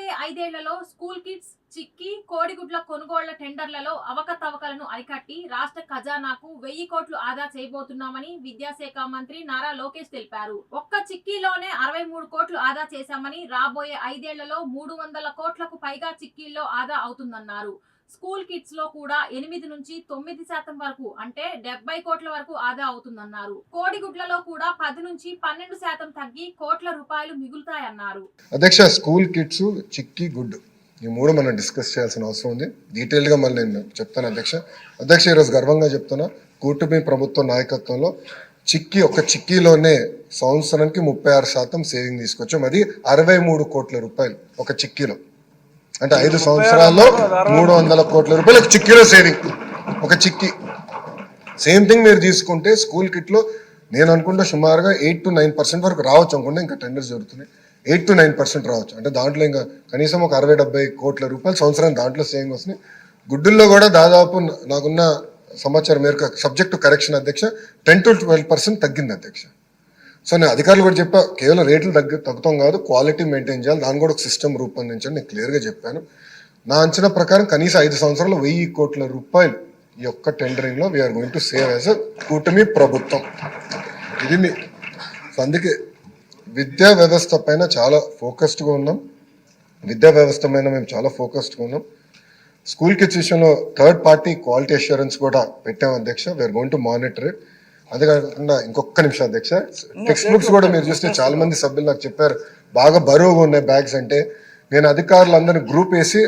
రాబోయే ఐదేళ్ళలో school kits చిక్కి కోడిగుడ్ల కొనుగోళ్ళ టెండర్లలో అవకతవకలను అరికట్టి రాష్ట్ర ఖజానాకు వెయ్యి కోట్లు ఆదా చేయబోతున్నామని విద్యాశాఖ మంత్రి నారా లోకేష్ తెలిపారు. ఒక్క చిక్కీలోనే అరవై మూడు కోట్లు ఆదా చేశామని రాబోయే ఐదేళ్ళలో మూడు వందల కోట్లకు పైగా చిక్కీల్లో ఆదా అవుతుందన్నారు. స్కూల్ కిట్స్లో కూడా ఎనిమిది నుంచి తొమ్మిది శాతం వరకు అంటే డెబ్బై కోట్ల వరకు ఆదా అవుతుందన్నారు. కోడిగుడ్లలో కూడా పది నుంచి పన్నెండు శాతం తగ్గి కోట్ల రూపాయలు మిగులుతాయన్నారు. అధ్యక్ష స్కూల్ కిట్స్ చిక్కి గుడ్ ఈ మూడు మనం డిస్కస్ చేయాల్సిన అవసరం ఉంది. డీటెయిల్గా మళ్ళీ నేను చెప్తాను అధ్యక్ష. అధ్యక్ష ఈరోజు గర్వంగా చెప్తున్నా కూటమి ప్రభుత్వ నాయకత్వంలో చిక్కీ ఒక చిక్కీలోనే సంవత్సరానికి ముప్పై ఆరు శాతం సేవింగ్ తీసుకొచ్చాం. అది అరవై మూడు కోట్ల రూపాయలు ఒక చిక్కీలో. అంటే ఐదు సంవత్సరాల్లో మూడు వందల కోట్ల రూపాయలు ఒక చిక్కీలో సేవింగ్. ఒక చిక్కీ. సేమ్ థింగ్ మీరు తీసుకుంటే స్కూల్ కిట్లో నేను అనుకుంటే సుమారుగా ఎయిట్ టు నైన్ పర్సెంట్ వరకు రావచ్చు అనుకుంటే ఇంకా టెండర్స్ జరుగుతున్నాయి. ఎయిట్ టు నైన్ పర్సెంట్ రావచ్చు. అంటే దాంట్లో ఇంకా కనీసం ఒక అరవై డెబ్బై కోట్ల రూపాయలు సంవత్సరం దాంట్లో సేవింగ్ వస్తున్నాయి. గుడ్డుల్లో కూడా దాదాపు నాకున్న సమాచారం మేరకు సబ్జెక్టు కరెక్షన్ అధ్యక్ష టెన్ టు ట్వెల్వ్ పర్సెంట్ తగ్గింది అధ్యక్ష. సో నేను అధికారులు కూడా చెప్పా కేవలం రేట్లు తగ్గ తగ్గుతాం కాదు క్వాలిటీ మెయింటైన్ చేయాలి దాని కూడా ఒక సిస్టమ్ రూపొందించండి నేను క్లియర్గా చెప్పాను. నా అంచనా ప్రకారం కనీసం ఐదు సంవత్సరాలు వెయ్యి కోట్ల రూపాయలు ఈ యొక్క టెండరింగ్లో we're going to save as uh కూటమి ప్రభుత్వం. ఇది మీ- సో అందుకే విద్యా వ్యవస్థ పైన చాలా ఫోకస్డ్గా ఉన్నాం. విద్యా వ్యవస్థ పైన మేము చాలా ఫోకస్డ్గా ఉన్నాం. స్కూల్ కిడ్స్ విషయంలో థర్డ్ పార్టీ క్వాలిటీ అష్యూరెన్స్ కూడా పెట్టాం అధ్యక్ష we're going to monitor it అదే కాకుండా ఇంకొక నిమిషం అధ్యక్ష. టెక్స్ట్ బుక్స్ కూడా మీరు చూస్తే చాలా మంది సభ్యులు నాకు చెప్పారు బాగా బరువుగా ఉన్నాయి బ్యాగ్స్ అంటే. నేను అధికారులందరినీ గ్రూప్ వేసి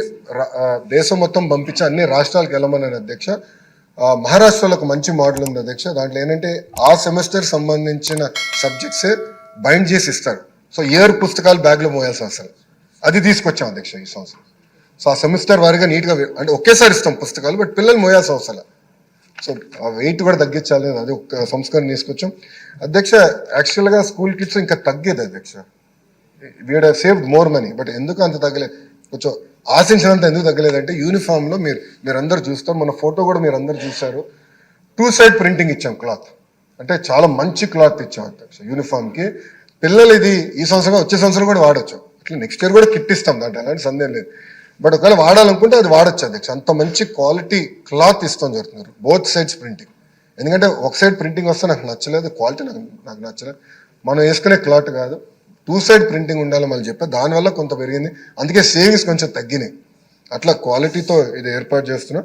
దేశం మొత్తం పంపించి అన్ని రాష్ట్రాలకు వెళ్ళమన్నాను అధ్యక్ష. మహారాష్ట్రలో ఒక మంచి మోడల్ ఉంది అధ్యక్ష. దాంట్లో ఏంటంటే ఆ సెమిస్టర్ సంబంధించిన సబ్జెక్ట్సే బైండ్ చేసి ఇస్తారు. సో ఇయర్ పుస్తకాలు బ్యాగ్లో మోయాల్సిన అవసరం. అది తీసుకొచ్చాం అధ్యక్ష ఈ సంవత్సరం. సో ఆ సెమిస్టర్ వారిగా నీట్గా అంటే ఒకేసారి ఇస్తాం పుస్తకాలు బట్ పిల్లలు మోయాల్సిన అవసరం. సో ఆ వెయిట్ కూడా తగ్గించాలి అది ఒక సంస్కరణ తీసుకొచ్చాం. అధ్యక్ష యాక్చువల్గా స్కూల్ కిడ్స్ ఇంకా తగ్గేది అధ్యక్ష. We'd save more money but ఎందుకు అంత తగ్గలేదు కొంచెం ఆశించినంత ఎందుకు తగ్గలేదంటే యూనిఫామ్లో మీరు మీరు చూస్తారు. మన ఫోటో కూడా మీరు అందరు చూశారు. టూ సైడ్ ప్రింటింగ్ ఇచ్చాం క్లాత్ అంటే చాలా మంచి క్లాత్ ఇచ్చాం అధ్యక్ష యూనిఫామ్కి పిల్లలు ఇది ఈ సంవత్సరం వచ్చే సంవత్సరం కూడా వాడచ్చు. అట్లా నెక్స్ట్ ఇయర్ కూడా కిట్ ఇస్తాం దాంట్లో అలాంటి సందేహం లేదు. బట్ ఒకవేళ వాడాలనుకుంటే అది వాడచ్చు అధ్యక్ష. అంత మంచి క్వాలిటీ క్లాత్ ఇస్తాం జరుగుతున్నారు బోత్ సైడ్స్ ప్రింటింగ్. ఎందుకంటే ఒక సైడ్ ప్రింటింగ్ వస్తే నాకు నచ్చలేదు. క్వాలిటీ నాకు నాకు నచ్చలేదు. మనం వేసుకునే క్లాత్ కాదు. టూ సైడ్ ప్రింటింగ్ ఉండాలి మళ్ళీ చెప్పి. దానివల్ల కొంత పెరిగింది. అందుకే సేవింగ్స్ కొంచెం తగ్గినాయి. అట్లా క్వాలిటీతో ఇది ఏర్పాటు చేస్తున్నాం.